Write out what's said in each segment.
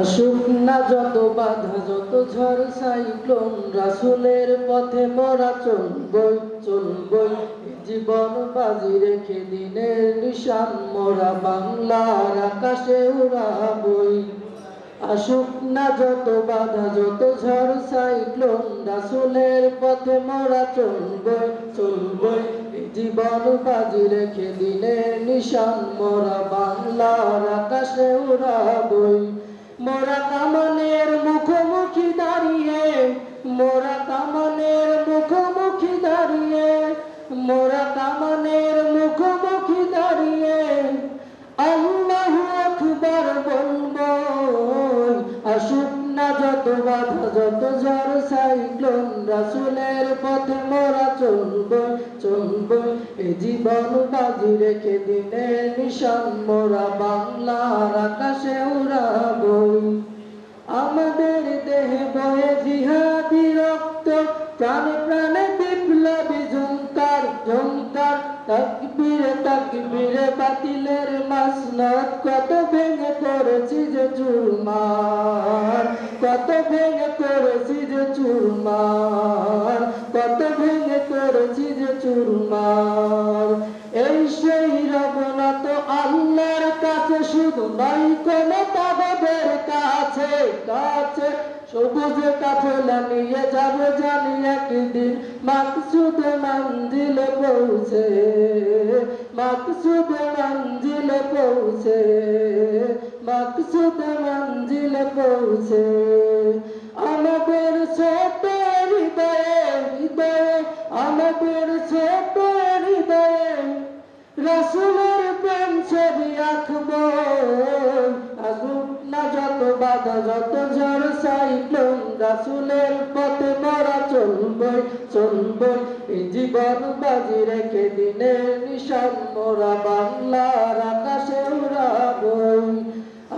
আসুক না যত, বাধা যত, ঝড় সাইক্লোন, রাসুলের পথে মোরা চলবই চলবই জীবন বাজি রেখে দিনের নিশান, মরা বাংলার আকাশে উড়াবই আসুক না যত, বাধা যত, ঝড় সাইক্লোন, রাসুলের পথে মোরা চলবই চলবই জীবন বাজি রেখে দিনের নিশান, মোরা বাংলার আকাশে উড়াবই মোরা কামানের মুখোমুখি দাঁড়িয়ে, মোরা কামানের মুখোমুখি দাঁড়িয়ে, মোরা কামানের মুখোমুখি দাঁড়িয়ে। আল্লাহ আকবর বল বাধা যত সাইক্লোন, রাসুলের পথে মোরা চলব চলব এ জীবন বাজি রেখে দিনে নিশান, মোরা বাংলার আকাশে উড়াবই। আমাদের দেহে বয়ে জিহাদি রক্ত, প্রাণে তাকবীরে বাতিলের মাসনত কত ভেঙে করেছি যে চুরমার। কত ভেঙে করেছি যে চুরমার, কত ভেঙে করেছি যে চুরমার। শুধু নাই কোন তাদের কাছে কাছে। সবুজ কাফেলা নিয়ে যাব জানি একদিন। মাকসুদ মঞ্জিল পৌঁছে, মাকসুদ মঞ্জিল পৌঁছে, মাকসুদ মঞ্জিল পৌঁছে। রাসুলের পথে মরা চলবই চলবই এই জীবন বাজি রেখে দিনের নিশান মোরা বাংলার আকাশে উড়াবই।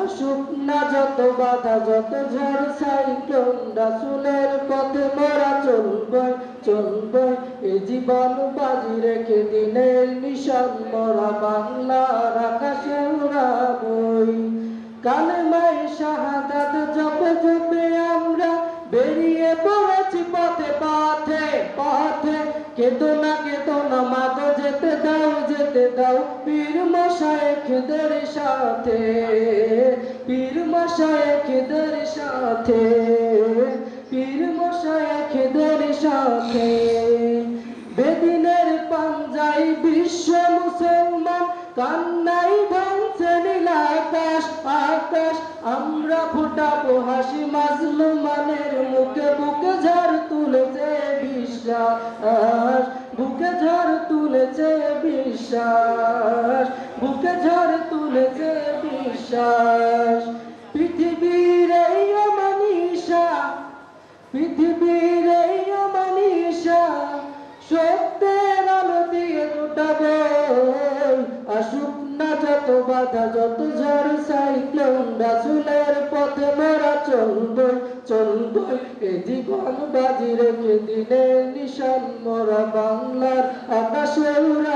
আসুক না যত বাধা, যত ঝড় সাইক্লোন রাসুলের পথে মরা চলবই চলবই এই জীবন বাজি রেখে দিনের নিশান মরা বাংলার আকাশে উড়াবই। কালেমাই শাহাদাত জপে জপে না মাগো যেতে দাও যেতে দাও। পীর মশায়েখদের সাথে, পীর মশায়েখদের সাথে, পীর মশায়েখদের সাথে। বেদিনের পাঞ্জাই বিশ্ব মুসলমান, কান্নাই ভাঙছে নীল আকাশ আকাশ। আমরা ফুটাবো হাসি মাজলুমানের মুখে, বুকে ঝড় তুলেছে বিশ্বাস বিশ্বাস, বুকে ঝড় তুলেছে বিশ্বাস। পৃথিবীর এই অমানিসা পৃথিবীর এই অমানিসা সত্যের আলো দিয়ে দুটাবে আসুক না যত বাধা, যত ঝড় সাইক্লোন, রাসুলের পথে মোরা চলবই চলবই এ জীবন বাজি রেখে দিনে নিশান মোরা বাংলার আকাশে উড়াবই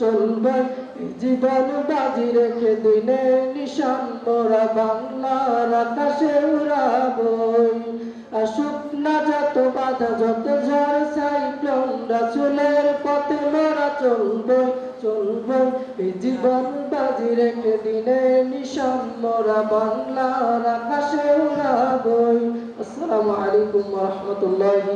চলবই এই জীবন বাজি রেখে দিনে নিশান মোরা বাংলার আকাশে উড়াবই। আসুক না যত বাধা, যত ঝড়, সাইক্লোন রাসুলের পথে মোরা চলবই এই জীবন বাজি রেখে দিনে নিশান মোরা বাংলার আকাশে উড়াবই। আসসালামু আলাইকুম রাহমাতুল্লাহি